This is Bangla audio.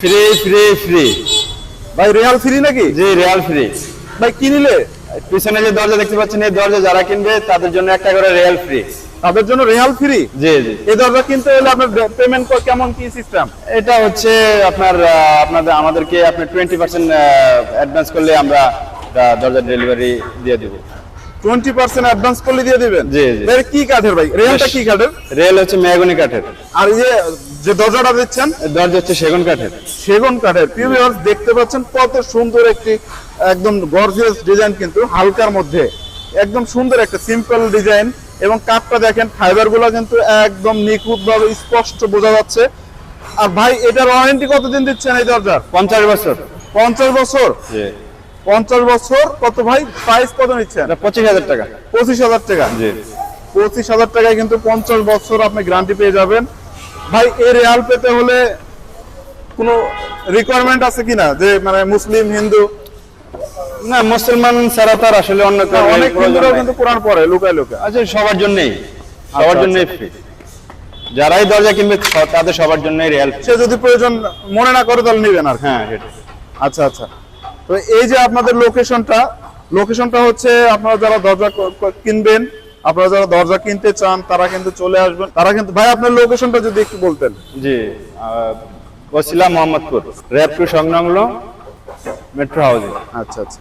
ফ্রি ফ্রি ফ্রি ভাই রেয়াল ফ্রি নাকি? জি রিয়াল ফ্রি ভাই কি নিলে? পিছনে যে দরজা দেখতে পাচ্ছেন এই দরজা যারা কিনবে তাদের জন্য একটা করে রিয়াল ফ্রি তাদের জন্য রেয়াল ফ্রি জি জি। এই দরজা কিনতে হলে আপনার পেমেন্ট কেমন কি সিস্টেম এটা হচ্ছে আপনার আপনাদের আমাদেরকে আপনি টোয়েন্টি পার্সেন্ট অ্যাডভান্স করলে আমরা আহ, দরজা ডেলিভারি দিয়ে দেবো। টোয়েন্টি পার্সেন্ট অ্যাডভান্স করলে দিয়ে দিবেন? জি, জি। কি কাঠের ভাই? রেয়ালটা কি কাঠের? রেল হচ্ছে মেহগনি কাঠের। আর এই যে দরজাটা দিচ্ছেন দরজা হচ্ছে সেগুন কাঠের। সেগুন কাঠের। প্রিয় দেখতে পাচ্ছেন কত সুন্দর একটি একদম গর্জিয়াস ডিজাইন কিন্তু হালকার মধ্যে। একদম সুন্দর একটা সিম্পল ডিজাইন এবং কাঠটা দেখেন ফাইবারগুলো কিন্তু একদম নিখুঁত ভাবে স্পষ্ট বোঝা যাচ্ছে। আর ভাই এটার ওয়ারেন্টি কতদিন দিচ্ছেন এই দরজার? পঞ্চাশ বছর। পঞ্চাশ বছর? পঞ্চাশ বছর কত ভাই? প্রাইস কত নিচ্ছেন? পঁচিশ হাজার টাকা। পঁচিশ হাজার টাকা। পঁচিশ হাজার টাকায় কিন্তু পঞ্চাশ বছর আপনি গ্যারান্টি পেয়ে যাবেন। ভাই এই রেয়াল পেতে হলে কোনো রিকোয়ারমেন্ট আছে কিনা? যে মানে মুসলিম হিন্দু? না মুসলমান ছাড়া তার আসলে অন্য অনেক হিন্দুরাও কিন্তু কোরআন পড়ে লুকায় লুকায়। আচ্ছা সবার জন্যই। সবার আচ্ছা, জন্যই ফ্রি যারাই দরজা কিনবে তাদের সবার জন্যই রিয়াল সে যদি প্রয়োজন মনে না করে তাহলে নেবেন আর হ্যাঁ আচ্ছা আচ্ছা। তো এই যে আপনাদের লোকেশনটা লোকেশনটা হচ্ছে আপনারা যারা দরজা কিনবেন আপনারা যারা দরজা কিনতে চান তারা কিন্তু চলে আসবেন। তারা কিন্তু ভাই আপনার লোকেশনটা যদি একটু বলতেন। জি কসিলা মোহাম্মদপুর র্যাব টু সংলগ্ন মেট্রো হাউজিং আচ্ছা আচ্ছা।